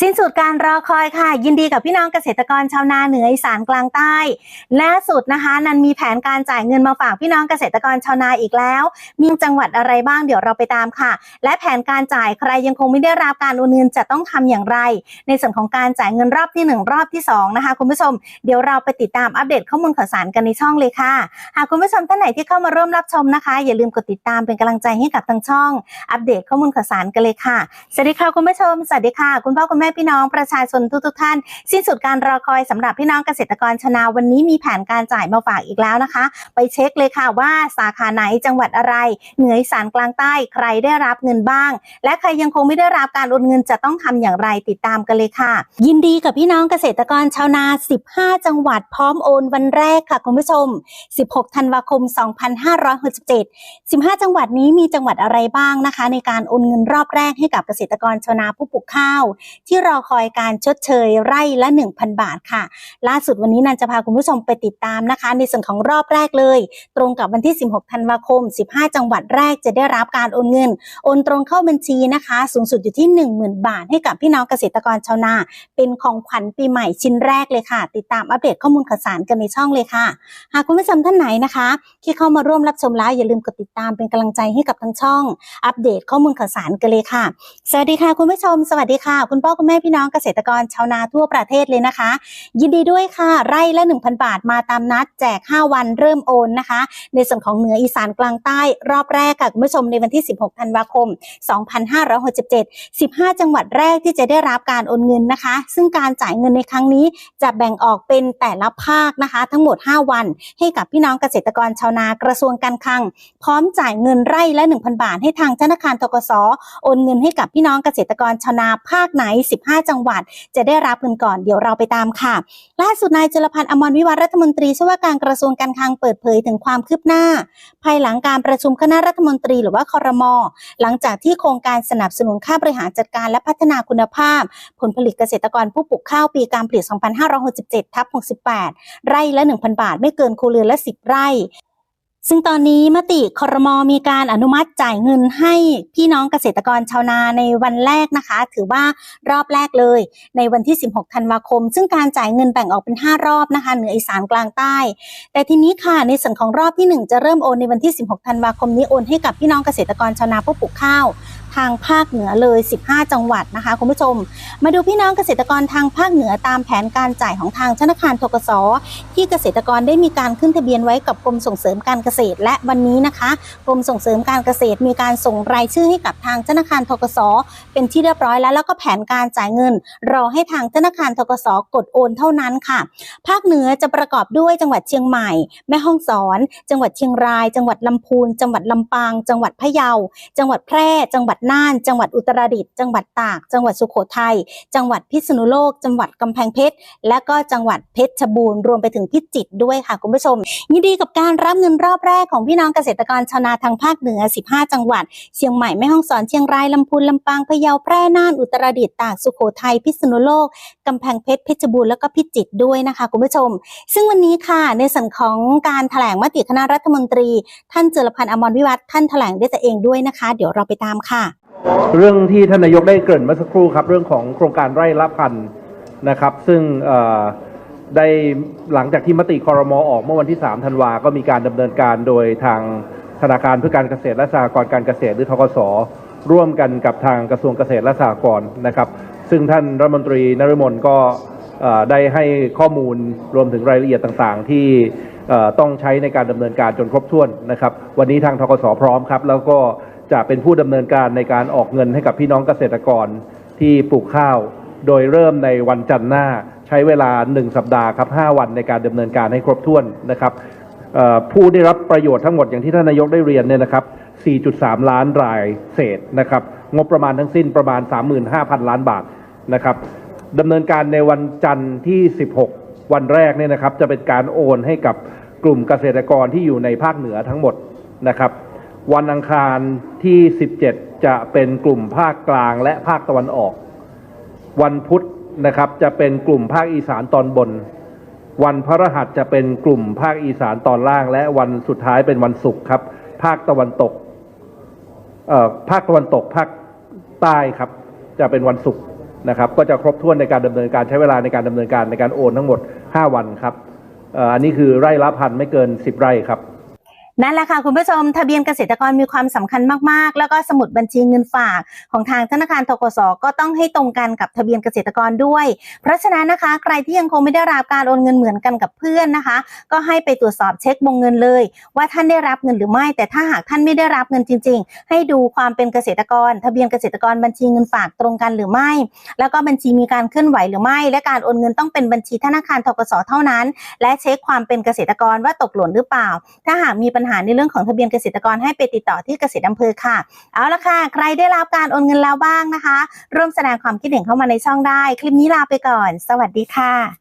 สิ้นสุดการรอคอยค่ะ ยินดีกับพี่น้องเกษตรกรชาวนาเหนืออีสานกลางใต้ล่าสุดนะคะ นันมีแผนการจ่ายเงินมาฝากพี่น้องเกษตรกรชาวนาอีกแล้ว มีจังหวัดอะไรบ้างเดี๋ยวเราไปตามค่ะ และแผนการจ่ายใครยังคงไม่ได้รับการโอนเงินจะต้องทำอย่างไร ในส่วนของการจ่ายเงินรอบที่หนึ่งรอบที่สองนะคะ คุณผู้ชมเดี๋ยวเราไปติดตามอัปเดตข้อมูลข่าวสารกันในช่องเลยค่ะหากคุณผู้ชมท่านไหนที่เข้ามาร่วมรับชมนะคะ อย่าลืมกดติดตามเป็นกำลังใจให้กับทางช่อง อัปเดตข้อมูลข่าวสารกันเลยค่ะสวัสดีค่ะคุณผู้ชมสวัสดีค่ะ คุณพ่อคุณแม่พี่น้องประชาชนทุกๆท่าน สิ้นสุดการรอคอยสำหรับพี่น้องเกษตรกรชนาวันนี้มีแผนการจ่ายมาฝากอีกแล้วนะคะ ไปเช็คเลยค่ะว่าสาขาไหนจังหวัดอะไร เหนืออีสานกลางใต้ใครได้รับเงินบ้าง และใครยังคงไม่ได้รับการโอนเงินจะต้องทำอย่างไรติดตามกันเลยค่ะ ยินดีกับพี่น้องเกษตรกรชาวนา 15 จังหวัดพร้อมโอนวันแรกค่ะคุณผู้ชม 16 ธันวาคม 2567 15 จังหวัดนี้มีจังหวัดอะไรบ้างนะคะ ในการโอนเงินรอบแรกให้กับเกษตรกรชาวนาผู้ปลูกข้าวทที่รอคอยการชดเชยไร่ละ 1,000 บาทค่ะ ล่าสุดวันนี้นันจะพาคุณผู้ชมไปติดตามนะคะ ในส่วนของรอบแรกเลย ตรงกับวันที่ 16 ธันวาคม 15 จังหวัดแรกจะได้รับการโอนเงิน โอนตรงเข้าบัญชีนะคะ สูงสุดอยู่ที่ 10,000 บาท ให้กับพี่น้องเกษตรกรชาวนา เป็นของขวัญปีใหม่ชิ้นแรกเลยค่ะ ติดตามอัปเดตข้อมูลข่าวสารกันในช่องเลยค่ะ หากคุณผู้ชมท่านไหนนะคะ ที่เข้ามาร่วมรับชมแล้วอย่าลืมกดติดตามเป็นกำลังใจให้กับทั้งช่อง อัปเดตข้อมูลข่าวสารกันเลยค่ะ สวัสดีค่ะคุณผู้ชม สวัสดีค่ะ คุณพ่อคุณแม่พี่น้องเกษตรกรชาวนาทั่วประเทศเลยนะคะ ยินดีด้วยค่ะ ไร่ละ 1,000 บาทมาตามนัดแจก 5 วันเริ่มโอนนะคะ ในส่วนของเหนืออีสานกลางใต้รอบแรกค่ะคุณผู้ชมในวันที่ 16 ธันวาคม 2567 15 จังหวัดแรกที่จะได้รับการโอนเงินนะคะ ซึ่งการจ่ายเงินในครั้งนี้จะแบ่งออกเป็นแต่ละภาคนะคะ ทั้งหมด 5 วัน ให้กับพี่น้องเกษตรกรชาวนากระทรวงการคลัง พร้อมจ่ายเงินไร่ละ 1,000 บาท ให้ทางธนาคารทกสโอนเงินให้กับพี่น้องเกษตรกรชาวนาภาคไหน15 จังหวัด จะได้รับเงินก่อนเดี๋ยวเราไปตามค่ะ ล่าสุดนายจุลพันธ์อมรวิวัฒน์รัฐมนตรีช่วยว่าการกระทรวงการคลังเปิดเผยถึงความคืบหน้า ภายหลังการประชุมคณะรัฐมนตรีหรือว่าคอรมอหลังจากที่โครงการสนับสนุนค่าบริหารจัดการและพัฒนาคุณภาพ ผลผลิตเกษตรกรผู้ปลูกข้าวปีการผลิต 2567ทับ68 ไร่ละ 1,000 บาท ไม่เกินครัวเรือนละ 10 ไร่ ซึ่งตอนนี้มติครมมีการอนุมัติจ่ายเงินให้พี่น้องเกษตรกรชาวนาในวันแรกนะคะ ถือว่ารอบแรกเลย ในวันที่ 16 ธันวาคม ซึ่งการจ่ายเงินแบ่งออกเป็น 5 รอบนะคะ เหนืออีสานกลางใต้ แต่ทีนี้ค่ะในส่วนของรอบที่ 1 จะเริ่มโอนในวันที่ 16 ธันวาคมนี้โอนให้กับพี่น้องเกษตรกรชาวนาผู้ปลูกข้าว ทางภาคเหนือเลย 15 จังหวัดนะคะคุณผู้ชม มาดูพี่น้องเกษตรกรทางภาคเหนือตามแผนการจ่ายของทางธนาคารทกสที่เกษตรกรได้มีการขึ้นทะเบียนไว้กับกรมส่งเสริมการเกษตร และวันนี้นะคะ กรมส่งเสริมการเกษตรมีการส่งรายชื่อให้กับทางธนาคารทกสเป็นที่เรียบร้อยแล้วแล้วก็แผนการจ่ายเงิน รอให้ทางธนาคารทกสกดโอนเท่านั้นค่ะ ภาคเหนือจะประกอบด้วยจังหวัดเชียงใหม่ แม่ฮ่องสอน จังหวัดเชียงราย จังหวัดลำพูน จังหวัดลำปาง จังหวัดพะเยา จังหวัดแพร่ จังหวัดน่าน จังหวัดอุตรดิตถ์จังหวัดตาก จังหวัดสุโขทัยจังหวัดพิษณุโลก จังหวัดกำแพงเพชรและก็จังหวัดเพชรบูรณ์รวมไปถึงพิจิตรด้วยค่ะคุณผู้ชม ยินดีกับการรับเงินรอบแรกของพี่น้องเกษตรกรชาวนาทางภาคเหนือ 15 จังหวัด เชียงใหม่แม่ฮ่องสอนเชียงรายลำพูนลำปางพะเยาแพร่น่านอุตรดิตถ์ตากสุโขทัยพิษณุโลกกำแพงเพชรเพชรบูรณ์แล้วก็พิจิตรด้วยนะคะคุณผู้ชม ซึ่งวันนี้ค่ะในส่วนของการแถลงมติคณะรัฐมนตรี ท่านเจุลพันธ์อมรวิวัฒน์ท่านแถลงด้วยตัวเองด้วยนะคะ เดี๋ยวเราไปตามค่ะ เรื่องที่ท่านนายกได้เกริ่นเมื่อสักครู่ครับ เรื่องของโครงการไร่ละพันนะครับ ซึ่งเอ่อได้หลังจากที่มติคอรมอออกเมื่อวันที่ 3 ธันวา ก็มีการดำเนินการโดยทางธนาคารเพื่อการเกษตรและสหกรณ์การเกษตรหรือทกสร่วมกันกับทางกระทรวงเกษตรและสหกรณ์นะครับ ซึ่งท่านรัฐมนตรีนฤมลก็เอ่อได้ให้ข้อมูลรวมถึงรายละเอียดต่างๆ ที่เอ่อต้องใช้ในการดำเนินการจนครบถ้วนนะครับ วันนี้ทางทกสพร้อมครับ แล้วก็ จะเป็นผู้ดำเนินการในการออกเงินให้กับพี่น้องเกษตรกรที่ปลูกข้าว โดยเริ่มในวันจันทร์หน้าใช้เวลา 1 สัปดาห์ครับ 5 วันในการดำเนินการให้ครบถ้วนนะครับผู้ได้รับประโยชน์ทั้งหมดอย่างที่ท่านนายกได้เรียนเนี่ยนะครับ 4.3 ล้านรายเศษนะครับงบประมาณทั้งสิ้นประมาณ 35,000 ล้านบาทนะครับดำเนินการในวันจันทร์ที่ 16 วันแรกเนี่ยนะครับ จะเป็นการโอนให้กับกลุ่มเกษตรกรที่อยู่ในภาคเหนือทั้งหมดนะครับ วันอังคารที่ 17 จะเป็นกลุ่มภาคกลางและภาคตะวันออก วันพุธนะครับจะเป็นกลุ่มภาคอีสานตอนบน วันพฤหัสจะเป็นกลุ่มภาคอีสานตอนล่าง และวันสุดท้ายเป็นวันศุกร์ครับ ภาคตะวันตกภาคตะวันตกภาคใต้ครับ จะเป็นวันศุกร์นะครับ ก็จะครบถ้วนในการดำเนินการใช้เวลาในการดำเนินการในการโอนทั้งหมด 5 วันครับอันนี้คือไร่ละพันไม่เกิน 10 ไร่ครับ นั่นแหละค่ะคุณผู้ชมทะเบียนเกษตรกรมีความสำคัญมากๆ แล้วก็สมุดบัญชีเงินฝากของทางธนาคารทกสก็ต้องให้ตรงกันกับทะเบียนเกษตรกรด้วย เพราะฉะนั้นนะคะ ใครที่ยังคงไม่ได้รับการโอนเงินเหมือนกันกับเพื่อนนะคะ ก็ให้ไปตรวจสอบเช็ควงเงินเลย ว่าท่านได้รับเงินหรือไม่ แต่ถ้าหากท่านไม่ได้รับเงินจริง ๆ ให้ดูความเป็นเกษตรกร ทะเบียนเกษตรกรบัญชีเงินฝากตรงกันหรือไม่ แล้วก็บัญชีมีการเคลื่อนไหวหรือไม่ และการโอนเงินต้องเป็นบัญชีธนาคารทกสเท่านั้น และเช็คความเป็นเกษตรกรว่าตกหล่นหรือเปล่า ถ้าหากมีปัญหาในเรื่องของทะเบียนเกษตรกรให้ไปติดต่อที่เกษตรอำเภอค่ะ เอาละค่ะ ใครได้รับการโอนเงินแล้วบ้างนะคะ ร่วมแสดงความคิดเห็นเข้ามาในช่องได้ คลิปนี้ลาไปก่อน สวัสดีค่ะ